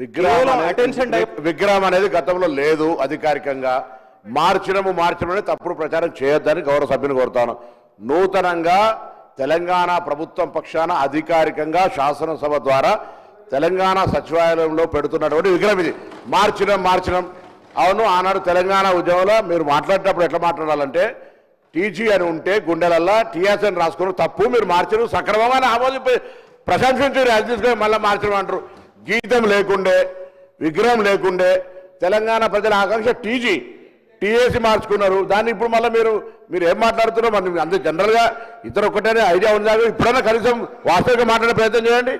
విగ్రహం విగ్రహం అనేది గతంలో లేదు అధికారికంగా. మార్చడము మార్చడం తప్పుడు ప్రచారం చేయొద్దని గౌరవ సభ్యుని కోరుతాను. నూతనంగా తెలంగాణ ప్రభుత్వం పక్షాన అధికారికంగా శాసనసభ ద్వారా తెలంగాణ సచివాలయంలో పెడుతున్నటువంటి విగ్రహం ఇది. మార్చడం మార్చడం అవును ఆనాడు తెలంగాణ ఉద్యమంలో మీరు మాట్లాడేటప్పుడు ఎట్లా మాట్లాడాలంటే టీజీ అని ఉంటే గుండెలల్లా టీఎస్ అని రాసుకుని తప్పు మీరు మార్చరు సక్రమంగా ఆమోదింపి ప్రశంసించారు అది తీసుకొని మళ్ళీ మార్చడం అంటారు. గీతం లేకుండే విగ్రహం లేకుండే తెలంగాణ ప్రజల ఆకాంక్ష టీజీ టీఏసీ మార్చుకున్నారు. దాన్ని ఇప్పుడు మళ్ళీ మీరు మీరు ఏం మాట్లాడుతున్నారో మరి అంతే జనరల్గా ఇద్దరు ఒక్కటేనే ఐడియా ఉందా ఇప్పుడైనా కనీసం వాస్తవికంగా మాట్లాడే ప్రయత్నం చేయండి.